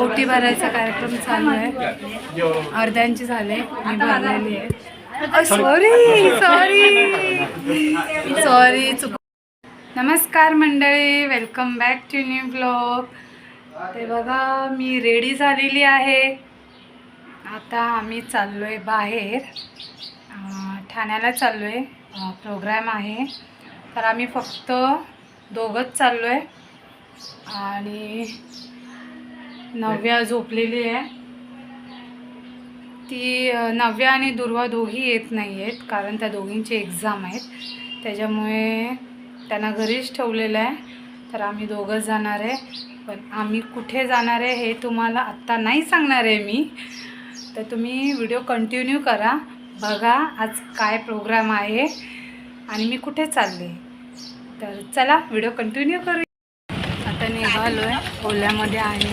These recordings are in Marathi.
ओटी भरायचा कार्यक्रम चालू आहे. अर्ध्यांची झाले. मी भरलेली आहे. सॉरी सॉरी सॉरी चुक नमस्कार मंडळी. Welcome back to new blog ते बघा मी रेडी झालेली आहे. आता आम्ही चाललो आहे बाहेर ठाण्याला चाललो आहे प्रोग्राम आहे. तर आम्ही फक्त दोघंच चाललो आहे आणि नव्या झोपलेली आहे. ती नव्या आणि दुर्वा दोघी येत नाही आहेत कारण त्या दोघींची एक्झाम आहेत. त्याच्यामुळे त्यांना घरीच ठेवलेलं आहे. तर आम्ही दोघंच जाणार आहे. पण आम्ही कुठे जाणार आहे हे तुम्हाला आत्ता नाही सांगणार आहे मी. तर तुम्ही व्हिडिओ कंटिन्यू करा. बघा आज काय प्रोग्राम आहे. आणि मी कुठे चालले. तर चला व्हिडिओ कंटिन्यू करू आता निघालो आहे ओल्यामध्ये आहे.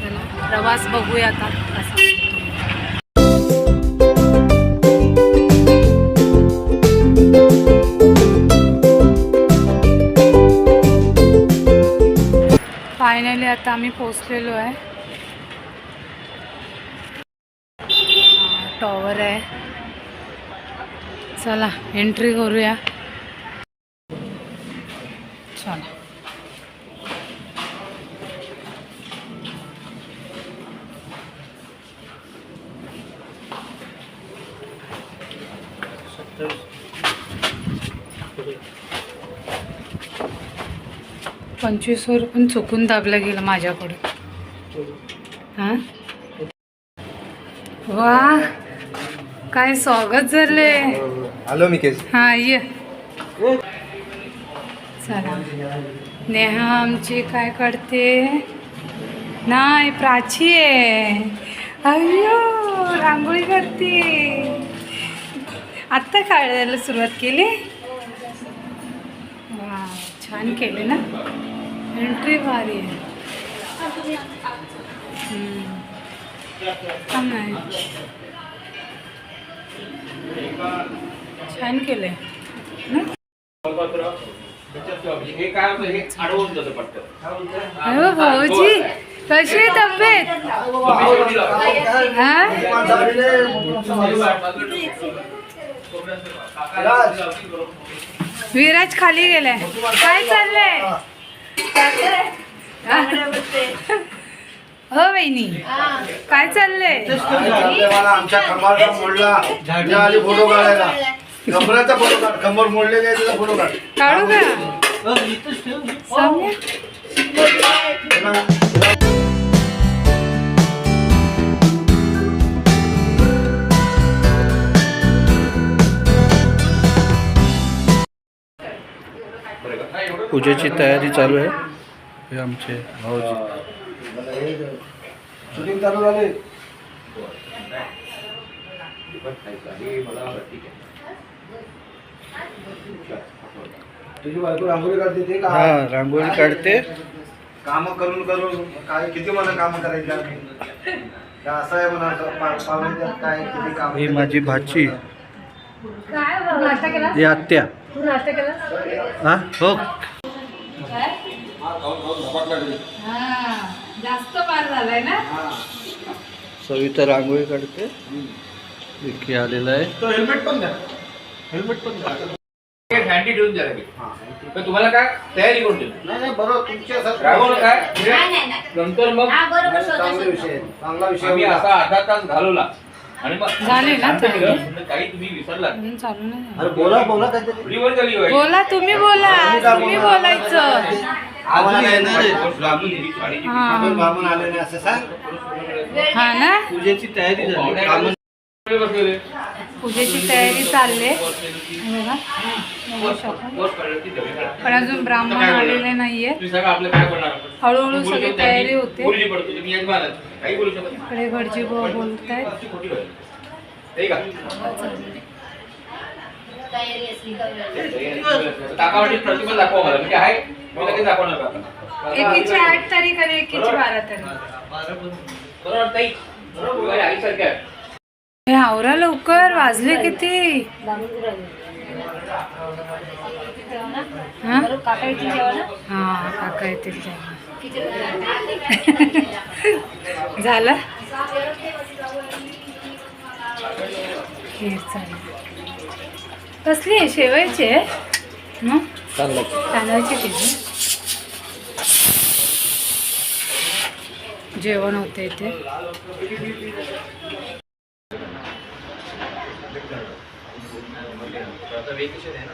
चला प्रवास बघूया आता कसा फायनली आता आम्ही पोचलेलो आहे. टॉवर आहे. चला एंट्री करूया. चला. पंचवीसवर पण चुकून दाबलं गेलं माझ्याकडून. हां? वा! काय स्वागत झाले आलो मी केस हा ये. चला. नेहा आमची काय करते? नाही प्राची आहे. अय्यो रांगोळी करते. आत्ता काढायला सुरुवात केली? वा छान केले ना? एंट्री भारी आहे. छान केलंय. ना? हे हे भाऊजी कशी आहे तब्येत? विराज खाली गेलाय. काय चाललंय? हो? बहिणी काय चाललंय? मला आमच्या फोटो काढायला. कमराचा फोटो काढ. कमर मोडलेली आहे त्याचा फोटो काढ. काढू का? पूजेची तयारी चालू आहे. हे आमचे भाऊजी. शूटिंग चालू झाले. तुझी बायको रांगोळी काढते ते का? हा रांगोळी काढते. काम करून करून काय किती मला काम करायची असं आहे म्हणा पा- पाहुण्याच्यात काय किती काम ही माझी भाची. काय भाऊ, नाश्ता केला? ही आत्या. तू नाश्ता केला? हा हो. हा जास्त पार झालाय ना? सविता रांगोळी काढते. विकी आलेला आहे. तो हेल्मेट पण द्या. हेल्मेट पण द्या. हँडी ठेवून द्या लगेच. तर तुम्हाला काय तयारी नाही नाही बरोबर तुमच्यासाठी रागवलं काय नंतर मग चांगला विषय आहे. चांगला विषय आम्ही होता. असा अर्धा तास घालवला आणि मग झाले ना शांत चांगले? केलं. म्हणलं काही तुम्ही विसरला अजून चालू नाही झालं. अरे बोला काहीतरी तुम्ही बोला तुम्ही बोलायचं आम्हाला येणार आहे. साडीची हा आपण ब्राह्मण आले नाही असं सांग हा ना पूजेची तयारी झाली बसलेले. पूजेची तयारी चालले बघा. पण अजून ब्राह्मण आलेले नाहीये. हळूहळू सगळी तयारी होते. इकडे घरची बुवा बोलत आहेत एकीची आठ तारीख आणि एकीची बारा तारीख. बरोबर हे आवरा लवकर वाजले किती? हा? काका येतील हा झालं? कसली आहे? शेवायची आहे? तांदळाची खीर जेवण होते इथे वेकेशन आहे ना.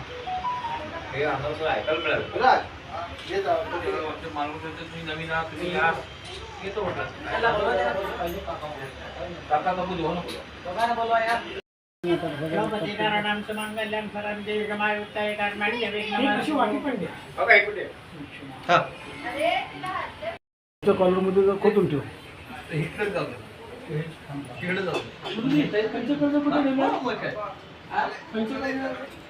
हे आम्हाला ऐकायला मिळालं. राज, ये जाऊ. माणूस तुम्ही नवीन आहात तुम्ही या. येतो काका काकू देऊ नको. ऐकू दे. इकडे जाऊ दे. इकडे जाऊ. हे घे. पुरणपोळ्या कुठे तुम्ही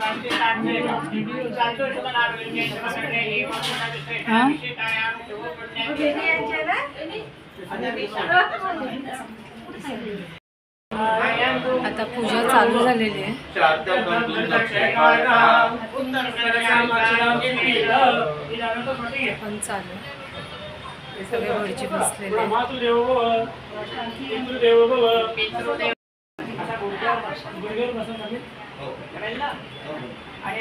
आता पूजा चालू झालेली आहे. पण चालू. सगळे वरची बसलेले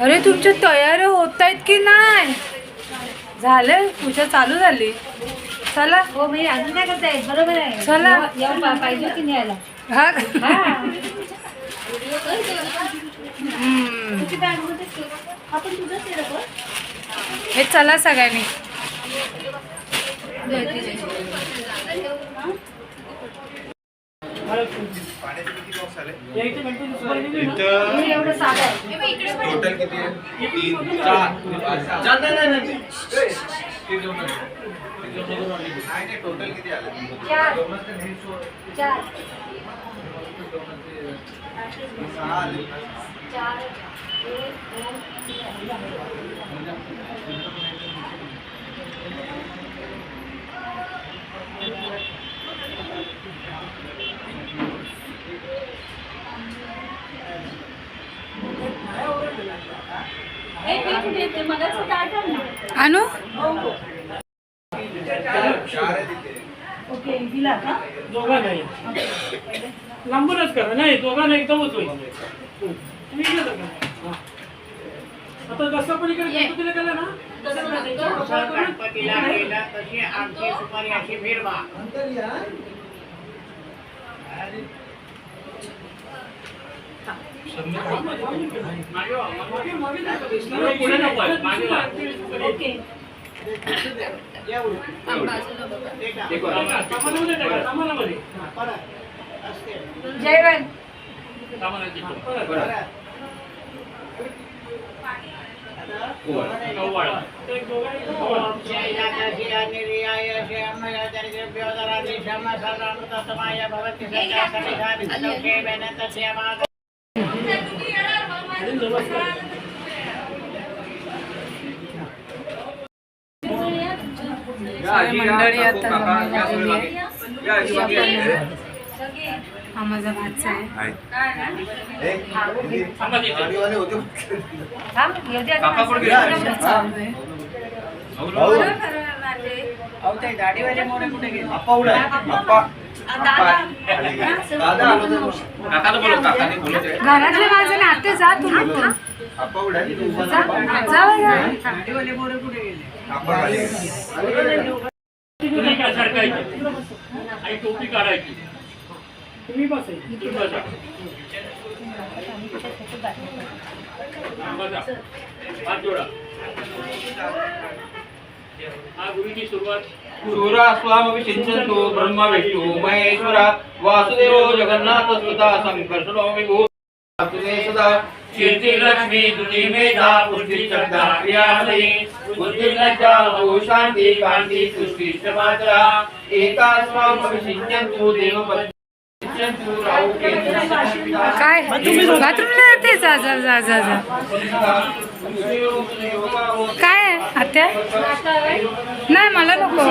अरे तुमच्या तयाऱ्या होत आहेत की नाही? झालं? पूजा चालू झाली. चला. हो भाई अजून काय करताय बरोबर आहे. चला. येऊन- पा- पाहिजे की न्यायला हा. हा. हम्म. आपण तुझंच आहे ना गं? हे चला सगळ्यांनी. आहे. टोटल किती आहे तीन चार टोटल किती आलं सहा आले. चार आण ना. आणू चार आहे तिथे. ओके दिला का दोघा नाही लांबूनच करा नाही दोघांना एकदमच होईल तुम्ही इकडे करा. हा. आता जसं पण इकडे गणपतीला केलं ना तसं मागे- मागे नाही का जेवण पुढे नको आहे, मागे वा टाका, सामानामध्ये. जयवंत सामानाची. बरं. नव्वाळा. ते दोघांनी नव्वाळा. सगळी मंडळी आता आहे. हा माझा भाचा आहे? गाडीवाले गेला. उडा. घरातले माझे नाते जा तुम्ही. जा काय सरकायची आणि टोपी काढायची. तुम्ही बसा. हा, बसा. हात जोडा. हा गुरुची सुरुवात. शूरा स्वामी सिंचंतो ब्रह्मा विष्णू महेश्वरा वासुदेव जगन्नाथ सुता संकर्षणो वासुदेव सदा. कीर्ती लक्ष्मी तुझी मेधा पुष्टी श्रद्धा क्रियामयी बुद्धी लज्जा हो शांती कांती सृष्टी एका केतु काय बाथरूमला जाते जा जा जा जा जा. काय आत्या? नाही मला नको.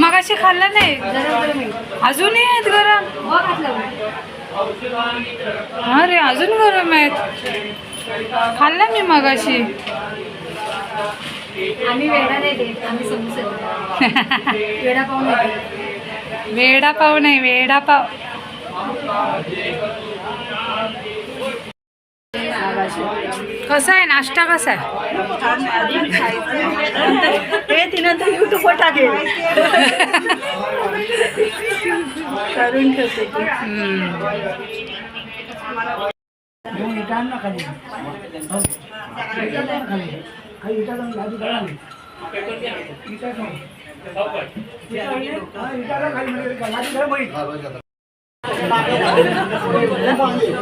मगाशी खाल्लं नाही. गरम गरम आहे. अजूनही आहेत गरम? हो घातलं मी. हा रे अजून गरम आहेत. खाल्लं मी मगाशी. आम्ही वेडा नाही देत आम्ही समोसे देतो. वेडा पाहून नाही नाही वेडापाव कसा आहे नाश्ता कसा आहे? हे तिनं तर युट्यूबवर टाकेल करून ठेवते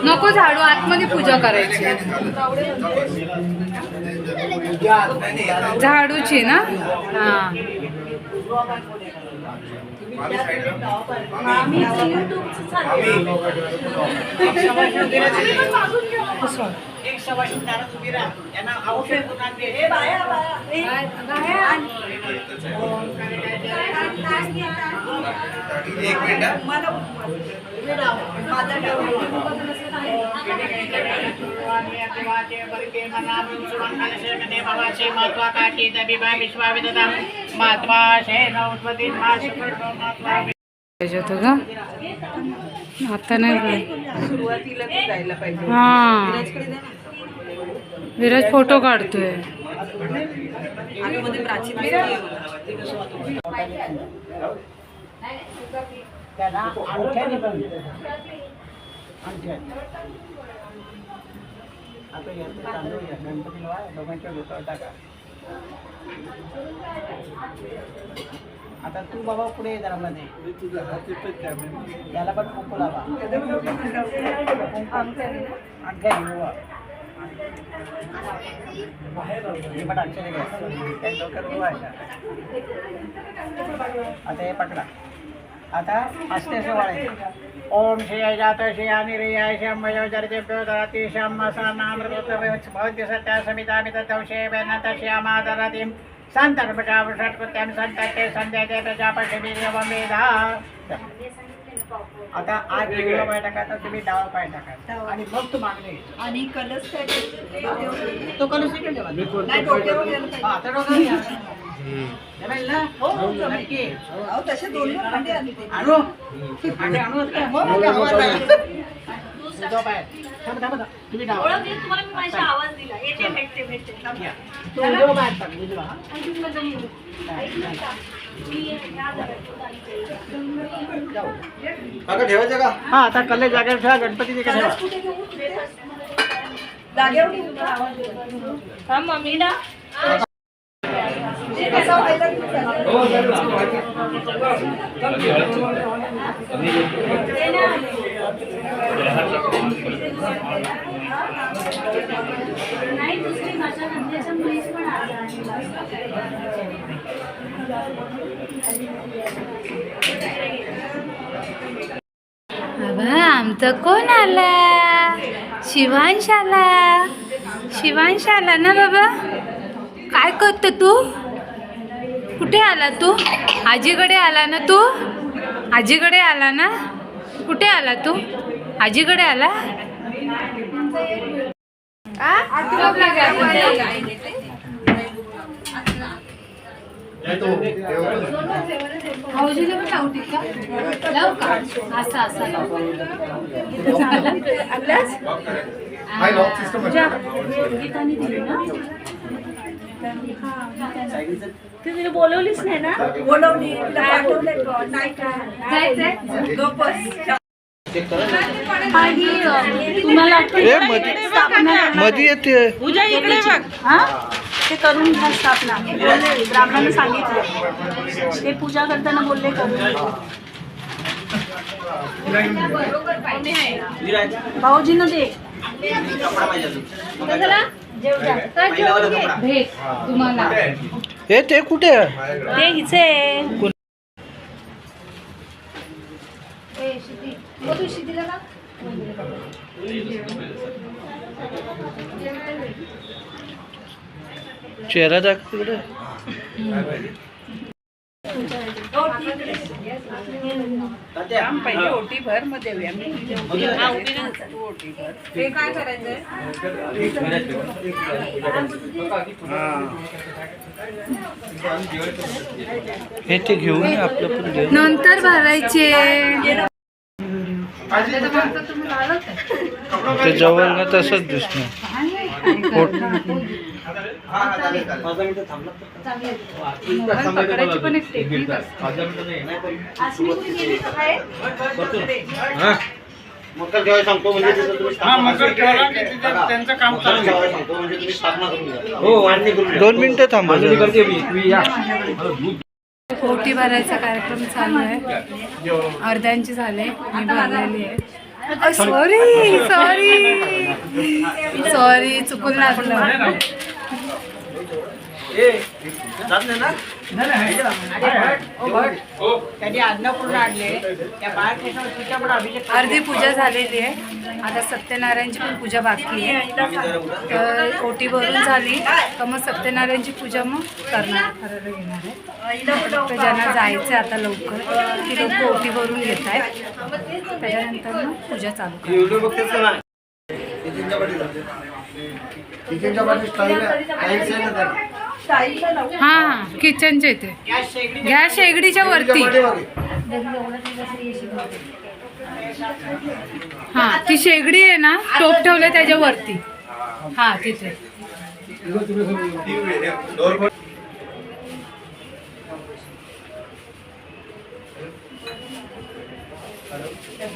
नको झाडू आतमध्ये पूजा करायची. झाडूची ना? हा. युट्यूबचं चालू हे बाया, बाया. हे बाया. एक मिनिट पाहिजे होतं का आता नाही पाहिजे. सुरुवातीला तू जायला त्याला अंगठ्याने विराजकडे दे ना. विराज फोटो काढतोय आतमध्ये प्राची दिसतेय टाका. आता तू बाबा पुढे ये जरा मध्ये त्याला पण कुंकू लावा आणखी बाबा डोक्यात आता हे पकडा. आता असते असे वाढायचे ओम श्री अजात श्री अनिर्याय श्याम वयोजर्जेभ्यो दराती श्याम भवत्य सत्या समिता मित दौशे वेनत श्यामा दरातीं संतर्पटावषट्कृत्यां संतते संध्याते प्रजापती वीर्यवं वेदा आता आठ वेगळा पाय टाकायचा तुम्ही डावा पाय आणि मग तू मागणे. आणि कलश? तो कलश इकडे ठेवा. थांब, थांब, थांब. तुम्ही. ओळखली तुम्हाला मी माझा आवाज दिला येते भेटते भेटते थांब. हा. ठेवायचं का हा आता कल्ले जागेवर ठेवा गणपती तिकडे ठेवा? जागेवर? हा मम्मी ना ते कसा व्हायचा की चालेल? नाही दुसरी मुलीच पण आज आहे आमचं कोण आला? शिवांश आला. शिवांश आला ना बाबा? काय करतो तू? कुठे आला तू? आजीकडे आला ना तू? आजीकडे आला ना? कुठे आला तू? आजीकडे आला? आ? भाऊजीला पण लावू टिक्का लावू का? असा असा. लावू आणलास पूजा गीताने दिली ना? तू तिला बोलवलीच नाही ना? बोलवली तिला पाठवलंय पण. नाही जायचंय तुम्हाला येते. पूजा इकडे बघ. हा? ते करून घ्या स्थापना. बोलले ब्राह्मणाने सांगितलं. ते पूजा करताना बोलले करून भाऊजींना दे. भेट तुम्हाला. ए ते कुठे आहे? ते हिचे चेहरा दाखव तिकडे पहिले ओटी भर मग देऊया. मी हे काय करायचंय? हे ते घेऊन आपलं पण घेऊन नंतर भरायचे. ते जवळ ना तसंच दिसणार. पकडायची पण एक टेक्निक असते. मकर ठेवायला सांगतो म्हणजे तिथं तुम्ही हा स्थापना मकर करून ठेवला घ्या. की तिथं त्यांचं काम मकर चालू आहे. ठेवायला सांगतो म्हणजे तुम्ही स्थापना करून घ्या. हो मान्य करून घ्या. दोन मिनिटं थांबा जरा. ओटी भरायचा कार्यक्रम चालू आहे. अर्ध्यांची झाले मी भरलेली आहे. सॉरी सॉरी सॉरी चुकून लागलं. त्यांनी अन्नपूर्ण आणले. त्या बाळकृष्ण तुझ्या पण अभिषेक अर्धी पूजा झालेली आहे. आता सत्यनारायणची पण पूजा बाकी आहे. तर ओटी भरून झाली. तर मग सत्यनारायणची पूजा मग करणार. करायला घेणार आहे फक्त ज्यांना जायचं आहे आता लवकर ती लोक ओटी भरून घेत आहेत. त्याच्यानंतर मग पूजा चालू करणार. किचनच्या स्टाईल आहे. हां किचनच्या इथे. गॅस शेगडीच्या वरती. हां ती शेगडी आहे ना टोप ठेवलं त्याच्या वरती. हां तिथे हम्म? हम्म. हम्म, जा.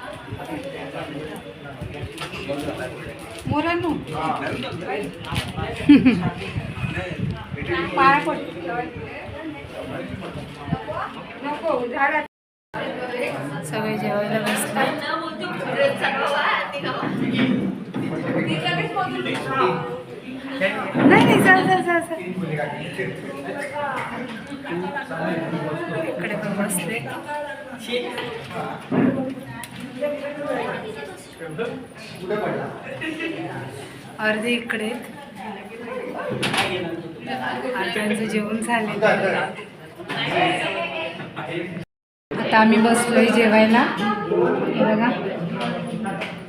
मोरांनो. पाया पड. नको झाडात सगळे जेवायला बसतात नाही नाही जा जा जा जा. इकडे पण बसले. अर्धे इकडे. अर्ध्यांचं जेवण झालेलं आता आम्ही बसलोय जेवायला. हे बघा.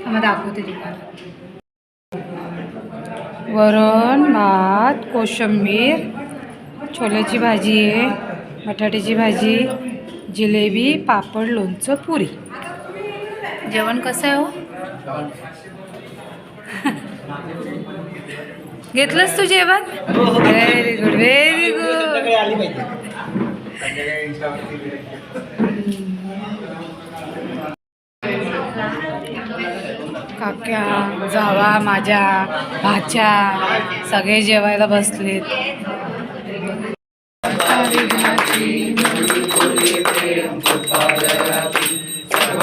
मग दाखवते तुम्हाला. वरण भात कोशिंबीर छोल्याची भाजी आहे बटाट्याची भाजी जिलेबी पापड लोणचं पुरी. जेवण कसं आहे हो? घेतलंस तू जेवण? व्हेरी गुड व्हेरी गुड काक्या जावा माझ्या भाच्या सगळे जेवायला बसलेत.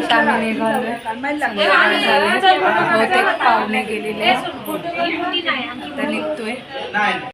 चला आता आम्ही निघालोय. बहुतेक पाहुणे गेलेले आता निघतोय.